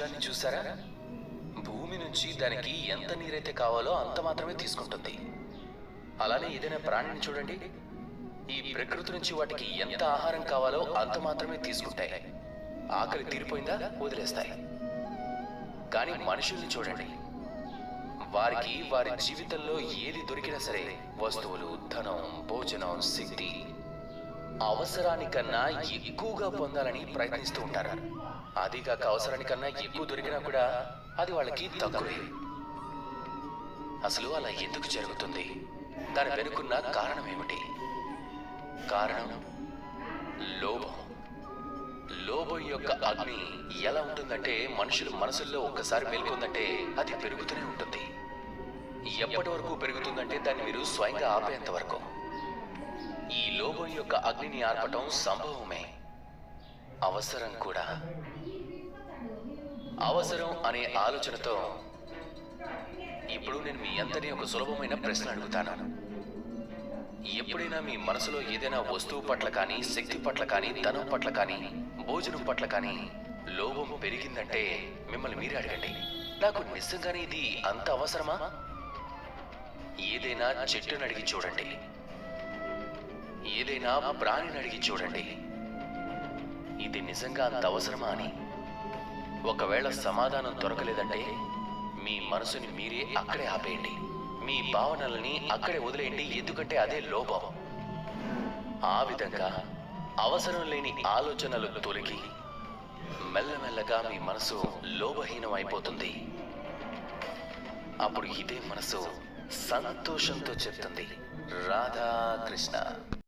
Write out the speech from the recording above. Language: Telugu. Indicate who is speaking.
Speaker 1: చూసారా భూమి నుంచి దానికి ఎంత నీరైతే కావాలో అంత మాత్రమే తీసుకుంటుంది. అలానే ఏదైనా ప్రాణిని చూడండి. ఈ ప్రకృతి నుంచి వాటికి ఎంత ఆహారం కావాలో అంత మాత్రమే తీసుకుంటాయి. ఆకలి తీరిపోయిందా? వదిలేస్తాయి. కానీ మనుషుల్ని చూడండి. వారికి వారి జీవితంలో ఏది దొరికినా సరే వస్తువులు ధనం భోజనం శక్తి అవసరానికన్నా ఎక్కువగా పొందాలని ప్రయత్నిస్తూ ఉంటారు. అది కాక అవసరానికన్నా ఎక్కువ దొరికినా కూడా అది వాళ్ళకి తక్కువే. అసలు అలా ఎందుకు జరుగుతుంది? దాని వెనుకున్న కారణం ఏమిటి? కారణం? లోభం. లోభం యొక్క అగ్ని ఎలా ఉంటుందంటే మనుషుల మనసుల్లో ఒక్కసారి మేల్కొందంటే అది పెరుగుతూనే ఉంటుంది. ఎప్పటి వరకు పెరుగుతుందంటే దాన్ని మీరు స్వయంగా ఆపేంత వరకు. ఈ యొక్క అగ్నిని ఆర్పటం సంభవమే. అవసరం కూడా. అవసరం అనే ఆలోచనతో ఇప్పుడు నేను మీ అందరి ఒక సులభమైన ప్రశ్న అడుగుతాను. ఎప్పుడైనా మీ మనసులో ఏదైనా వస్తువు పట్ల కానీ శక్తి పట్ల కానీ ధనం పట్ల కానీ భోజనం పట్ల కానీ లోభం పెరిగిందంటే మిమ్మల్ని మీరే అడగండి. నాకు నిజంగానే ఇది అంత అవసరమా? ఏదైనా చెట్టుని అడిగి చూడండి. ఏదైనా ప్రాణిని అడిగి చూడండి. ఇది నిజంగా అంత అవసరమా అని. ఒకవేళ సమాధానం దొరకలేదంటే మీ మనసుని మీరే అక్కడే ఆపేయండి. మీ భావనలని అక్కడే వదిలేయండి ఎందుకంటే అదే లోపం. ఆ విధంగా అవసరం లేని ఆలోచనలు తొలగి మెల్లమెల్లగా మీ మనసు లోభహీనం అయిపోతుంది అప్పుడు ఇదే మనసు సంతోషంతో చెప్తుంది. రాధా కృష్ణ